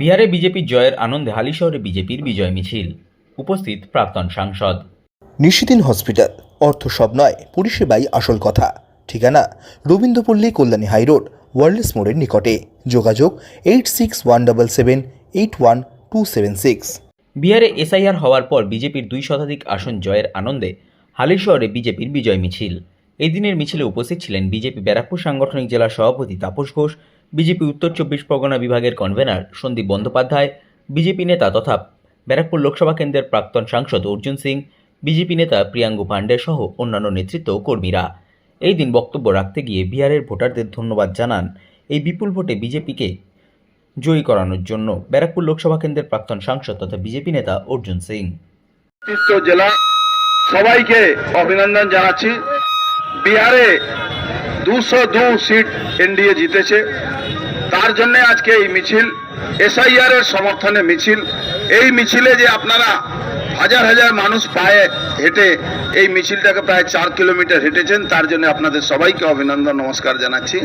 বিহারে বিজেপির জয়ের আনন্দে হালিশহরে বিজেপির বিজয় মিছিল। উপস্থিত প্রাক্তন সাংসদ। নিশিদিন হসপিটাল অর্থ সব নয় পরিষেবাই আসল কথা। ঠিকানা রবীন্দ্রপল্লী কল্যাণী হাইরোড ওয়ার্ল্ডস মোড়ের নিকটে। যোগাযোগ eight six one double seven eight one two seven six. বিহারে এসআইআর হওয়ার পর বিজেপির দুই শতাধিক আসন জয়ের আনন্দে হালিশহরে বিজেপির বিজয় মিছিল। এই দিনের মিছিলে উপস্থিত ছিলেন বিজেপি ব্যারাকপুর সাংগঠনিক জেলা সভাপতি তাপস ঘোষ বিজেপি উত্তর চব্বিশ পরগনা বিভাগের কনভেনার সন্দীপ বন্দ্যোপাধ্যায়, বিজেপি নেতা তথা ব্যারাকপুর লোকসভা কেন্দ্রের প্রাক্তন সাংসদ অর্জুন সিং, বিজেপি নেতা প্রিয়াঙ্গু পাণ্ডে সহ অন্যান্য নেতৃত্ব কর্মীরা। এই দিন বক্তব্য রাখতে গিয়ে বিহারের ভোটারদের ধন্যবাদ জানান এই বিপুল ভোটে বিজেপিকে জয়ী করানোর জন্য ব্যারাকপুর লোকসভা কেন্দ্রের প্রাক্তন সাংসদ তথা বিজেপি নেতা অর্জুন সিং। জেলা সবাইকে অভিনন্দন জানাচ্ছি। বিহারে দুশো দু সিট এনডিএ জিতেছে। তার জন্য আজকে এই মিছিল, এসআইআর এর সমর্থনে মিছিল। এই মিছিলে যে আপনারা হাজার হাজার মানুষ পায়ে হেঁটে এই মিছিলটাকে প্রায় চার কিলোমিটার হেঁটেছেন, তার জন্য আপনাদের সবাইকে অভিনন্দন, নমস্কার জানাচ্ছি।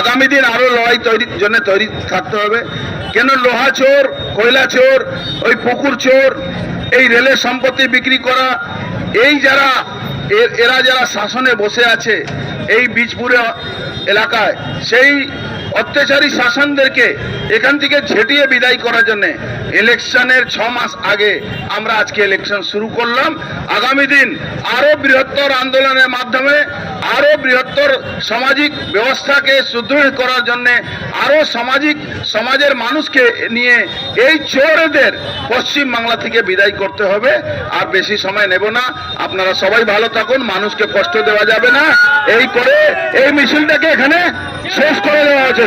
আগামী দিন আরও লড়াই তৈরির জন্য তৈরি থাকতে হবে। কেন লোহা চোর, কয়লা চোর, ওই পুকুর চোর, এই রেলের সম্পত্তি বিক্রি করা, এই যারা এরা যারা শাসনে বসে আছে এই বীজপুরে এলাকায় সেই অত্যাচারী শাসনদেরকে এখান থেকে ঝেটিয়ে বিদায় করার জন্য ইলেকশনের ছ মাস আগে আমরা আজকে ইলেকশন শুরু করলাম। আগামী দিন আরও বৃহত্তর আন্দোলনের মাধ্যমে আরও বৃহত্তর সামাজিক ব্যবস্থাকে সুদৃঢ় করার জন্য আরও সামাজিক সমাজের মানুষকে নিয়ে এই চোরদের পশ্চিম বাংলা থেকে বিদায় করতে হবে। আর বেশি সময় নেব না। আপনারা সবাই ভালো থাকুন, মানুষকে কষ্ট দেওয়া যাবে না। এই করে এই মিছিলটাকে এখানে শেষ করে দেওয়া হচ্ছে